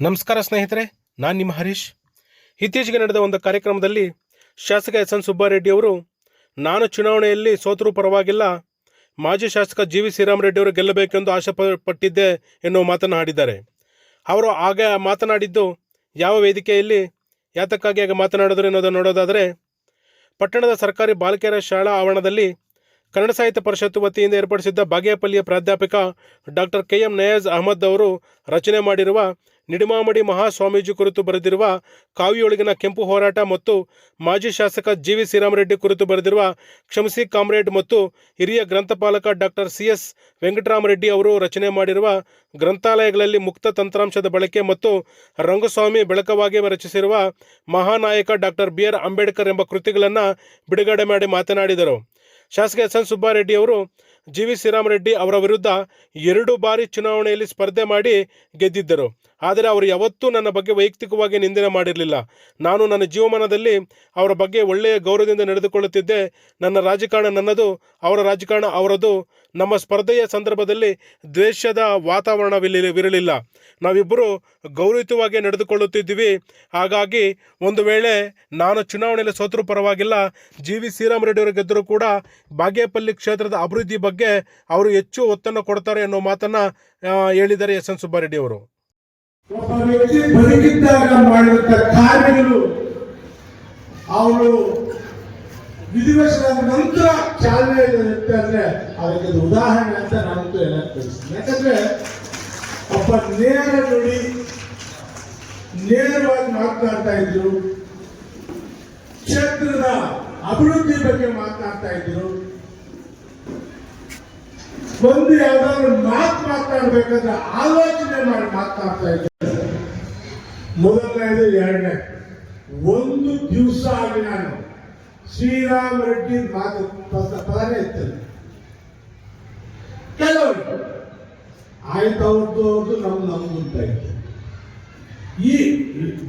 ನಮಸ್ಕಾರ ಸ್ನೇಹಿತರೆ, ನಾನು ನಿಮ್ಮ ಹರೀಶ್. ಇತ್ತೀಚೆಗೆ ನಡೆದ ಒಂದು ಕಾರ್ಯಕ್ರಮದಲ್ಲಿ ಶಾಸಕ ಎಸ್ ಎನ್ ಸುಬ್ಬಾರೆಡ್ಡಿ ಅವರು, ನಾನು ಚುನಾವಣೆಯಲ್ಲಿ ಸೋತರೂ ಪರವಾಗಿಲ್ಲ, ಮಾಜಿ ಶಾಸಕ ಜಿ ವಿ ಶ್ರೀರಾಮರೆಡ್ಡಿ ಅವರು ಗೆಲ್ಲಬೇಕೆಂದು ಆಶೆ ಪಟ್ಟಿದ್ದೆ ಎನ್ನುವ ಮಾತನ್ನು ಆಡಿದ್ದಾರೆ. ಅವರು ಆಗ ಮಾತನಾಡಿದ್ದು, ಯಾವ ವೇದಿಕೆಯಲ್ಲಿ ಯಾತಕ್ಕಾಗಿ ಆಗ ಮಾತನಾಡಿದ್ರು ಎನ್ನುವುದನ್ನು ನೋಡೋದಾದರೆ, ಪಟ್ಟಣದ ಸರ್ಕಾರಿ ಬಾಲಕಿಯರ ಶಾಲಾ ಆವರಣದಲ್ಲಿ ಕನ್ನಡ ಸಾಹಿತ್ಯ ಪರಿಷತ್ತು ವತಿಯಿಂದ ಏರ್ಪಡಿಸಿದ್ದ ಬಾಗೇಪಲ್ಲಿಯ ಪ್ರಾಧ್ಯಾಪಕ doctor K M Nayaz Ahmed ಅವರು ರಚನೆ ಮಾಡಿರುವ ನಿಡಿಮಾಮಡಿ ಮಹಾಸ್ವಾಮೀಜಿ ಕುರಿತು ಬರೆದಿರುವ ಕಾವಿಯೊಳಗಿನ ಕೆಂಪು ಹೋರಾಟ ಮತ್ತು ಮಾಜಿ ಶಾಸಕ ಜಿ ವಿ ಶ್ರೀರಾಮರೆಡ್ಡಿ ಕುರಿತು ಬರೆದಿರುವ ಕ್ಷಮಿಸಿ ಕಾಮ್ರೇಡ್ ಮತ್ತು ಹಿರಿಯ ಗ್ರಂಥಪಾಲಕ ಡಾಕ್ಟರ್ ಸಿ ಎಸ್ ವೆಂಕಟರಾಮರೆಡ್ಡಿ ಅವರು ರಚನೆ ಮಾಡಿರುವ ಗ್ರಂಥಾಲಯಗಳಲ್ಲಿ ಮುಕ್ತ ತಂತ್ರಾಂಶದ ಬಳಕೆ ಮತ್ತು ರಂಗಸ್ವಾಮಿ ಬೆಳಕವಾಗಿ ರಚಿಸಿರುವ ಮಹಾನಾಯಕ ಡಾಕ್ಟರ್ ಬಿ ಆರ್ ಅಂಬೇಡ್ಕರ್ ಎಂಬ ಕೃತಿಗಳನ್ನು ಬಿಡುಗಡೆ ಮಾಡಿ ಮಾತನಾಡಿದರು. ಶಾಸಕ ಎಸ್ ಎನ್ ಸುಬ್ಬಾರೆಡ್ಡಿ ಅವರು ಜಿ ವಿ ಶ್ರೀರಾಮರೆಡ್ಡಿ ಅವರ ವಿರುದ್ಧ ಎರಡು ಬಾರಿ ಚುನಾವಣೆಯಲ್ಲಿ ಸ್ಪರ್ಧೆ ಮಾಡಿ ಗೆದ್ದಿದ್ದರು. ಆದರೆ ಅವರು ಯಾವತ್ತೂ ನನ್ನ ಬಗ್ಗೆ ವೈಯಕ್ತಿಕವಾಗಿ ನಿಂದನೆ ಮಾಡಿರಲಿಲ್ಲ. ನಾನು ನನ್ನ ಜೀವಮಾನದಲ್ಲಿ ಅವರ ಬಗ್ಗೆ ಒಳ್ಳೆಯ ಗೌರವದಿಂದ ನಡೆದುಕೊಳ್ಳುತ್ತಿದ್ದೆ. ನನ್ನ ರಾಜಕಾರಣ ನನ್ನದು, ಅವರ ರಾಜಕಾರಣ ಅವರದು. ನಮ್ಮ ಸ್ಪರ್ಧೆಯ ಸಂದರ್ಭದಲ್ಲಿ ದ್ವೇಷದ ವಾತಾವರಣವಿರಲಿಲ್ಲ. ನಾವಿಬ್ಬರು ಗೌರವಿತವಾಗಿ ನಡೆದುಕೊಳ್ಳುತ್ತಿದ್ದೀವಿ. ಹಾಗಾಗಿ ಒಂದು ವೇಳೆ ನಾನು ಚುನಾವಣೆಯಲ್ಲಿ ಸೋತರೂ ಪರವಾಗಿಲ್ಲ. ಜಿ ವಿ ಶ್ರೀರಾಮರೆಡ್ಡಿ ಅವರು ಗೆದ್ದರೂ ಕೂಡ ಬಾಗೇಪಲ್ಲಿ ಕ್ಷೇತ್ರದ ಅಭಿವೃದ್ಧಿ ಬಗ್ಗೆ ಅವರು ಹೆಚ್ಚು ಒತ್ತನ್ನು ಕೊಡ್ತಾರೆ ಅನ್ನೋ ಮಾತನ್ನು ಹೇಳಿದ್ದಾರೆ ಎಸ್ ಎನ್ ಸುಬ್ಬಾರೆಡ್ಡಿ ಅವರು. ಒಬ್ಬ ವ್ಯಕ್ತಿ ಕಾರ್ಯಗಳು ಅವನು ವಿಧಿವಶರಾದ ನಂತರ ಚಾಲನೆ ಅಂದ್ರೆ ಅದಕ್ಕೆ ಉದಾಹರಣೆ ಅಂತ ನಾನಂತೂ ಎಲ್ಲ ತಿಳಿಸ್ತೀನಿ. ಯಾಕಂದ್ರೆ ಒಬ್ಬ ನೇರ ನುಡಿ ನೇರವಾಗಿ ಮಾತನಾಡ್ತಾ ಇದ್ರು, ಕ್ಷೇತ್ರದ ಅಭಿವೃದ್ಧಿ ಬಗ್ಗೆ ಮಾತನಾಡ್ತಾ ಇದ್ರು. ಒಂದು ಯಾವ್ದಾದ್ರು ಮಾತು ಮಾತನಾಡ್ಬೇಕಾದ್ರೆ ಆಲೋಚನೆ ಮಾಡಿ ಮಾತನಾಡ್ತಾ ಇದ್ರು. ಮೊದಲನೇದು ಎರಡನೇ. ಒಂದು ದಿವಸ ಆಗಿ ನಾನು ಶ್ರೀರಾಮ್ ರೆಡ್ಡಿ ಮಾತು ಪದ- ಪದನೇ ಇರ್ತದೆ ಕೆಲವರು, ಆಯ್ತು ಅವ್ರದ್ದು ಅವ್ರದ್ದು ನಮ್ಮ ನಮ್ದು ಈ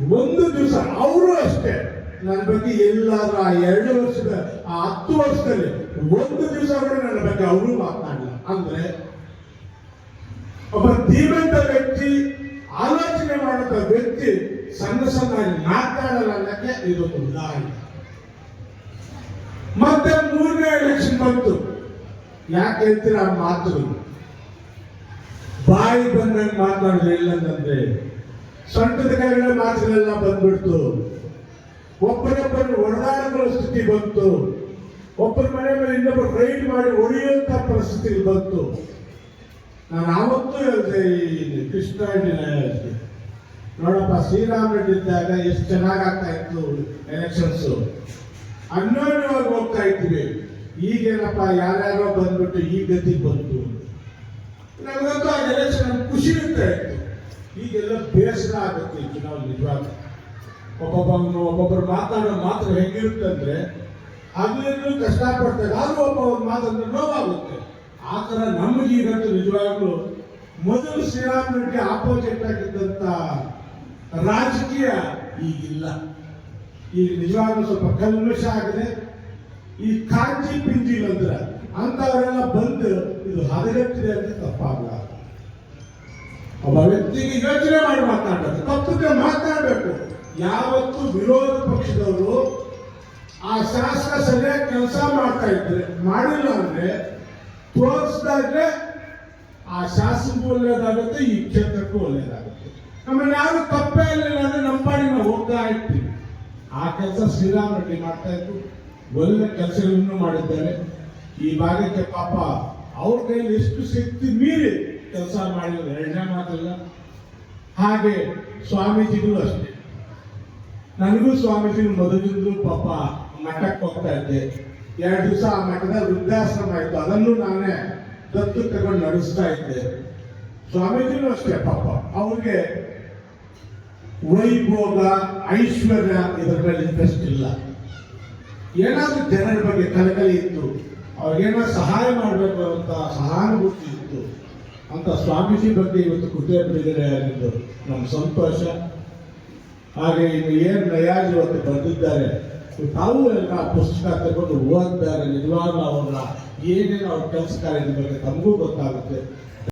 ಒಂದು ದಿವಸ, ಅವರು ಅಷ್ಟೇ. ನನ್ನ ಬಗ್ಗೆ ಎಲ್ಲಾದ್ರೂ ಆ ಎರಡು ವರ್ಷದ, ಆ ಹತ್ತು ವರ್ಷದಲ್ಲಿ ಒಂದು ದಿವಸ ಕೂಡ ನನ್ನ ಬಗ್ಗೆ ಅವರು ಮಾತನಾಡಲಿಲ್ಲ ಅಂದ್ರೆ ಒಬ್ಬ ಧೀಮಂತ ವ್ಯಕ್ತಿ, ಆಲೋಚನೆ ಮಾಡುತ್ತ ವ್ಯಕ್ತಿ ಸಣ್ಣ ಸಣ್ಣ ಮಾತಾಡಲ್ಲ ಅನ್ನಕ್ಕೆ ಇದೊಂದು ಉದಾಹರಣೆ ಮತ್ತೆ ಮೂರನೇ ಎಲೆಕ್ಷನ್ ಬಂತು. ಯಾಕೆ ಹೇಳ್ತೀರ ಆ ಮಾತುಗಳು ಬಾಯಿ ಬಂದಂಗೆ ಮಾತನಾಡಿದ್ರೆ ಅಂತಂದ್ರೆ ಸೊಂಟದ ಕೆಳಗಡೆ ಮಾತುಗಳೆಲ್ಲ ಬಂದ್ಬಿಡ್ತು. ಒಬ್ಬರೊಬ್ಬರನ್ನು ಹೊಡೆದಾಡುವ ಸ್ಥಿತಿ ಬಂತು. ಒಬ್ಬರ ಮನೆ ಮೇಲೆ ಇನ್ನೊಬ್ಬರು ರೈಡ್ ಮಾಡಿ ಒಡೆಯುವಂತ ಪರಿಸ್ಥಿತಿ ಬಂತು. ನಾನು ಆವತ್ತೂ ಹೇಳಿದೆ ಈ ಕೃಷ್ಣ ಹೇಳ್ತೆ ನೋಡಪ್ಪ, ಶ್ರೀರಾಮ್ ರೆಡ್ಡಿ ಇದ್ದಾಗ ಎಷ್ಟು ಚೆನ್ನಾಗಿ ಆಗ್ತಾ ಇತ್ತು ಎಲೆಕ್ಷನ್ಸ್ ಅನ್ಯೋನ್ಯವಾಗಿ ಹೋಗ್ತಾ ಇದ್ವಿ. ಈಗೇನಪ್ಪ ಯಾರ್ಯಾರೋ ಬಂದ್ಬಿಟ್ಟು ಈ ಗತಿ ಬಂತು. ನನಗಂತೂ ಆ ಎಲೆಕ್ಷನ್ ಖುಷಿ ಇರ್ತಾ ಇತ್ತು. ಈಗೆಲ್ಲ ಬೇಸರ ಆಗುತ್ತೆ ಚುನಾವಣೆ ನಿಜವಾಗ ಒಬ್ಬೊಬ್ಬನು ಒಬ್ಬೊಬ್ಬರು ಮಾತಾಡೋ ಮಾತು ಹೆಂಗಿರುತ್ತೆ ಅಂದ್ರೆ ಅದರಿಂದ ಕಷ್ಟಪಡ್ತಾರೆ. ಆದರೂ ಒಬ್ಬ ಮಾತಂದ್ರೆ ನೋವಾಗುತ್ತೆ. ಆ ಥರ ನಮಗೆ ಇವತ್ತು ನಿಜವಾಗ್ಲೂ ಮೊದಲು ಶ್ರೀರಾಮನಿಗೆ ಆಪೋಸಿಟ್ ಆಗಿದ್ದಂತ ರಾಜಕೀಯ ಈಗಿಲ್ಲ. ಈಗ ನಿಜವಾಗ್ಲೂ ಸ್ವಲ್ಪ ಕಲ್ಮಿಷ ಆಗಿದೆ. ಈ ಕಾಂಜಿ ಪಿಂಜಿ ನಂತರ ಅಂಥವರೆಲ್ಲ ಬಂದು ಇದು ಹದಗೆಟ್ಟಿದೆ ಅಂತ ತಪ್ಪಾಗಲ್ಲ ಒಬ್ಬ ವ್ಯಕ್ತಿಗೆ ಯೋಚನೆ ಮಾಡಿ ಮಾತನಾಡಬೇಕು ತಪ್ಪಿದ್ರೆ ಮಾತನಾಡಬೇಕು ಯಾವತ್ತು ವಿರೋಧ ಪಕ್ಷದವರು ಆ ಶಾಸಕ ಸರಿಯಾಗಿ ಕೆಲಸ ಮಾಡ್ತಾ ಇದ್ರೆ, ಮಾಡಿಲ್ಲ ಅಂದ್ರೆ ತೋರಿಸಿದಾಗ್ರೆ ಆ ಶಾಸಕಕ್ಕೂ ಒಳ್ಳೇದಾಗುತ್ತೆ, ಈ ಕ್ಷೇತ್ರಕ್ಕೂ ಒಳ್ಳೇದಾಗುತ್ತೆ. ನಮ್ಮನ್ನ ಯಾರು ತಪ್ಪೇ ಇರಲಿಲ್ಲ ಅಂದ್ರೆ ನಮ್ಮ ಪಾಡಿಗೆ ನಾವು ಹೋಗ್ತಾ ಇರ್ತೀವಿ. ಆ ಕೆಲಸ ಶ್ರೀರಾಮ್ ರೆಡ್ಡಿ ಮಾಡ್ತಾ ಇದ್ರು. ಒಳ್ಳೆ ಕೆಲಸಗಳನ್ನು ಮಾಡಿದ್ದಾರೆ. ಈ ಭಾಗಕ್ಕೆ ಪಾಪ ಅವ್ರ ಕೈಯಲ್ಲಿ ಎಷ್ಟು ಶಕ್ತಿ ಮೀರಿ ಕೆಲಸ ಮಾಡಿದ್ರು, ಎರಡನೇ ಮಾತಲ್ಲ. ಹಾಗೆ ಸ್ವಾಮೀಜಿಗಳು ಅಷ್ಟೇ. ನನಗೂ ಸ್ವಾಮೀಜಿ ಮೊದಲಿಂದಲೂ ಪಾಪ ಮಠಕ್ಕೆ ಹೋಗ್ತಾ ಇದ್ದೆ. ಎರಡು ದಿವಸ ಆ ಮಠದ ವೃದ್ಧಾಶ್ರಮ ಇತ್ತು. ಅದನ್ನು ನಾನೇ ದತ್ತು ತಗೊಂಡು ನಡೆಸ್ತಾ ಇದ್ದೆ. ಸ್ವಾಮೀಜಿನೂ ಅಷ್ಟೇ ಪಾಪ. ಅವ್ರಿಗೆ ವೈಭೋಗ, ಐಶ್ವರ್ಯ ಇದರಲ್ಲಿ ಇಂಟ್ರೆಸ್ಟ್ ಇಲ್ಲ. ಏನಾದ್ರೂ ಜನರ ಬಗ್ಗೆ ಕಳಕಳಿ ಇತ್ತು. ಅವ್ರಿಗೇನೋ ಸಹಾಯ ಮಾಡಬೇಕು ಅಂತ ಸಹಾನುಭೂತಿ ಇತ್ತು. ಅಂತ ಸ್ವಾಮೀಜಿ ಬಗ್ಗೆ ಇವತ್ತು ಬಿಡುಗಡೆ ಆಗಿದ್ದು ನಮ್ಮ ಸಂತೋಷ. ಹಾಗೆ ಇನ್ನು ಏನು ನಯಾಜ್ ಇವತ್ತು ಬರೆದಿದ್ದಾರೆ ತಾವು ಎಲ್ಲ ಪುಸ್ತಕ ತಗೊಂಡು ಓದಿದ್ದಾರೆ ನಿಜವಾಗ್ಲೂ ಅವರ ಏನೇನು ಅವ್ರ ಕೆಲಸ ಕಾರ್ಯದ ಬಗ್ಗೆ ತಮಗೂ ಗೊತ್ತಾಗುತ್ತೆ.